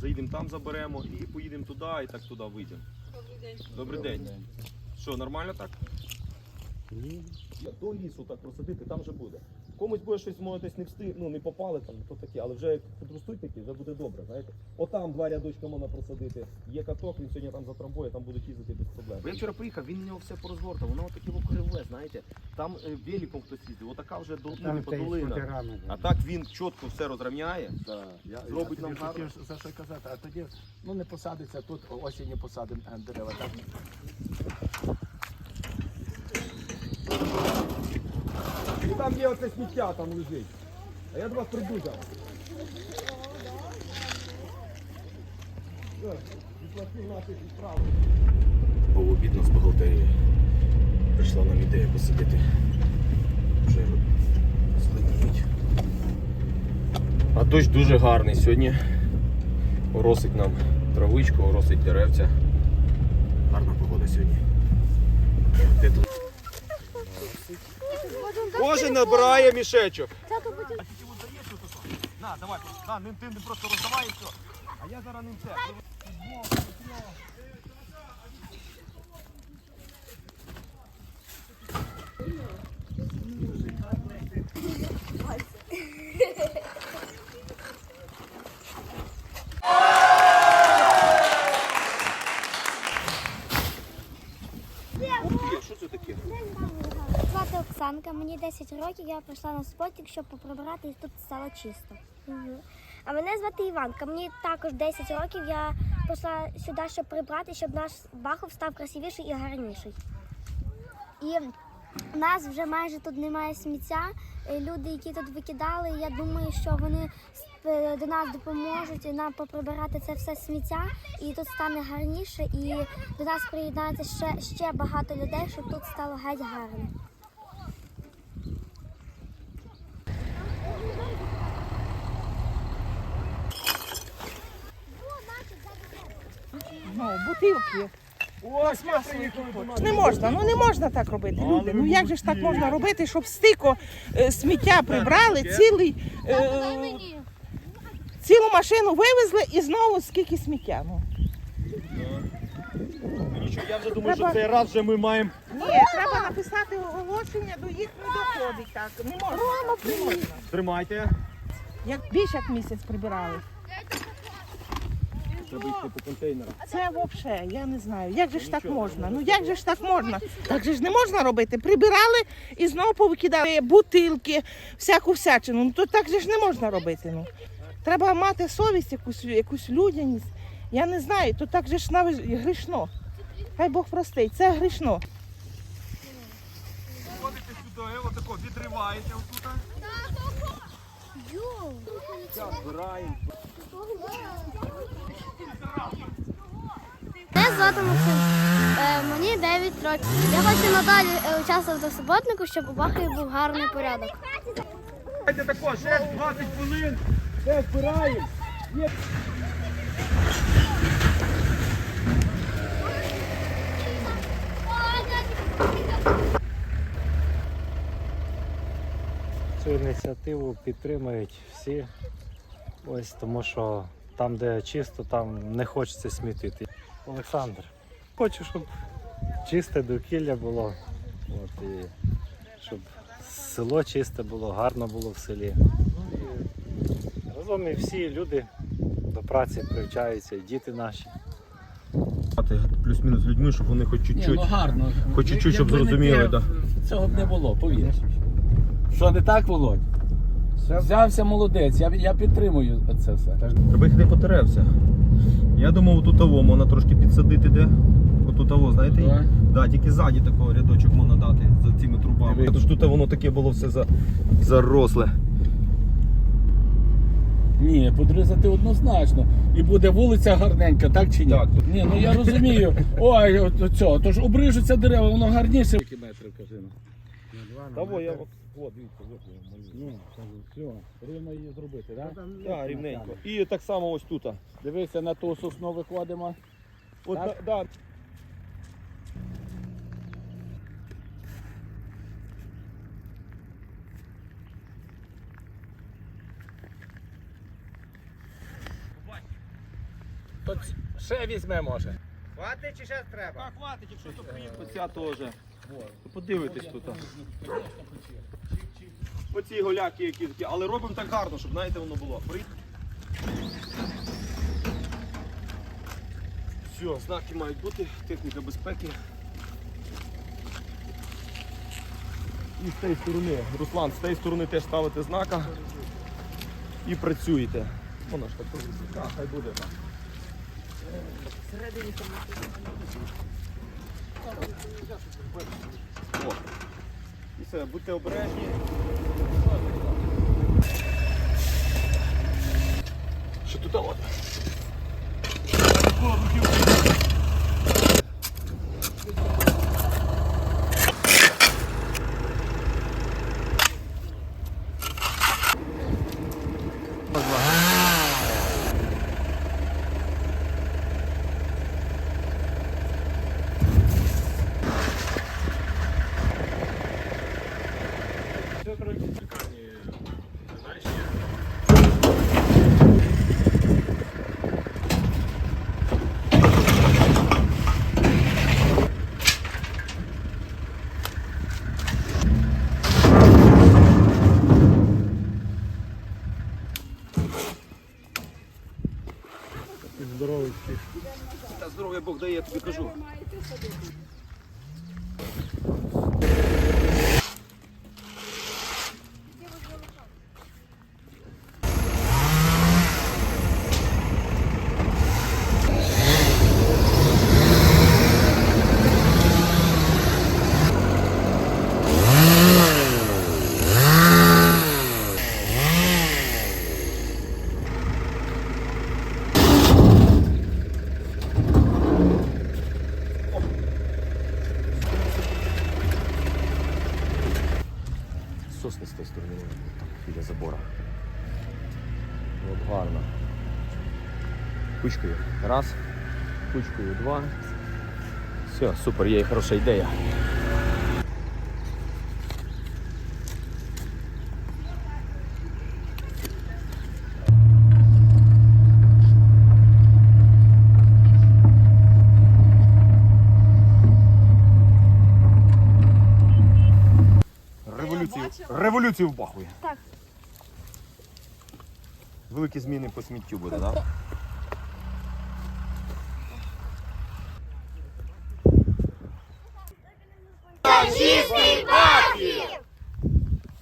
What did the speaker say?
Заїдемо там, заберемо і поїдемо туди, і так туди вийдемо. Добрий день. Що, нормально так? Ні. До лісу так просадити, там вже буде. Комусь буде щось може десь не встиг, ну не попали там, то таке, але вже як підростуть такі, вже буде добре, знаєте. Отам два рядочка можна просадити. Є каток, він сьогодні там за затрамбує, там будуть їздити без проблем. Бо я вчора приїхав, він у нього все порозгортав, воно таке криве, знаєте. Там е, великом хтось їздив, отака вже до, ну, не по долина. А так він чітко все розрівняє. Да, я, Зробить я нам гарно. за що казати, а тоді ну не посадиться тут осінню посадимо е, дерева. Так? Там є оце сміття, там лежить. А я до вас прийду зараз. Наших відправ. З бухгалтерії. Прийшла нам ідея посадити. Вже зеленіють. А дощ дуже гарний сьогодні. Оросить нам травичку, оросить деревця. Гарна погода сьогодні. Кожен набирає мішечок. На, давай, на, ним ти просто роздавай і все. А я зараз ним це. Що це таке? Звати мені 10 років, я прийшла на спортик, щоб поприбирати і тут стало чисто. А мене звати Іванка, мені також 10 років, я прийшла сюди, щоб прибрати, щоб наш Бахов став красивіший і гарніший. І в нас вже майже тут немає сміття. Е, Люди, які тут викидали, я думаю, що вони е, до нас допоможуть нам поприбирати це все сміття, і тут стане гарніше, і до нас приєднається ще, ще багато людей, щоб тут стало геть гарно. Ну, бутилки. Ось Не можна, ну не можна так робити. Люди. Ну як же ж так можна робити, щоб стико е, сміття прибрали, цілий, е, цілу машину вивезли і знову скільки сміття. Ну. Я вже думаю, Треба- що цей раз вже ми маємо. Ні, треба написати оголошення, до їх не доходить так. Не можна. Не можна. Тримайте. Як більше як місяць прибирали. Треба йти по контейнерах. Це взагалі, я не знаю. Як же ж так можна? Ну як же ж так можна? Так же ж не можна робити. Прибирали і знову повикидали бутилки, всяку всячину. Ну то так же ж не можна робити. Ну. Треба мати совість, якусь, якусь людяність. Я не знаю, то так же ж навіть грішно. Хай Бог простить, це грішно. Ходите сюди, отако, відриваєте отут. Мене звати Максим. Е, мені 9 років. Я хочу надалі е, участвувати в суботнику, щоб у Бахи був гарний порядок. Давайте тако, ще 20 хвилин. Все збираємо. Цю ініціативу підтримують всі. Ось тому що там, де чисто, там не хочеться смітити. Олександр, хочу, щоб чисте довкілля було. От, і щоб село чисте було, гарно було в селі. Ну, і разом і всі люди до праці привчаються, і діти наші. Плюс-мінус людьми, щоб вони хоч чуть-чуть. ну гарно. Хоч чуть-чуть, щоб Якби не зрозуміли, да. Цього б не було, повір. Що не так, Володь? Взявся молодець, я, я підтримую це все. Треба їх не потеревся. Я думав, тут того можна трошки підсадити де. Отут того, знаєте? Так. Да, тільки ззаді такого рядочок можна дати за цими трубами. Тож тут воно таке було все за... заросле. Ні, подрізати однозначно. І буде вулиця гарненька, так чи ні? Так, Ні, ну я розумію. Ой, цього, тож обрижуться дерева, воно гарніше. Скільки метрів, кажи на Того я метр. от, от, дивіться, от я малюю. Ну, кажу, все. Рівно її зробити, так? Да? Там Так, рівненько. І так само ось тут. Дивися, на ту сосну виходимо. От, Так? Да, Ще візьме може. Хватить чи ще треба? Так, хватить, якщо то приїхав. Оця теж. То подивитесь тут. Оці голяки які такі, але робимо так гарно, щоб знаєте воно було. Все, знаки мають бути, техніка безпеки. І з тієї сторони, Руслан, з тієї сторони теж ставите знака і працюєте. Воно ж так. Так, хай буде так. О. І все, будьте обережні. Що тут я тобі кажу. Сосни з тої сторони біля забора. От гарно. Кучкою. Раз. Кучкою два. Все, супер, є хороша ідея. Революцію вбахує. Так. Великі зміни по сміттю буде, так? Да?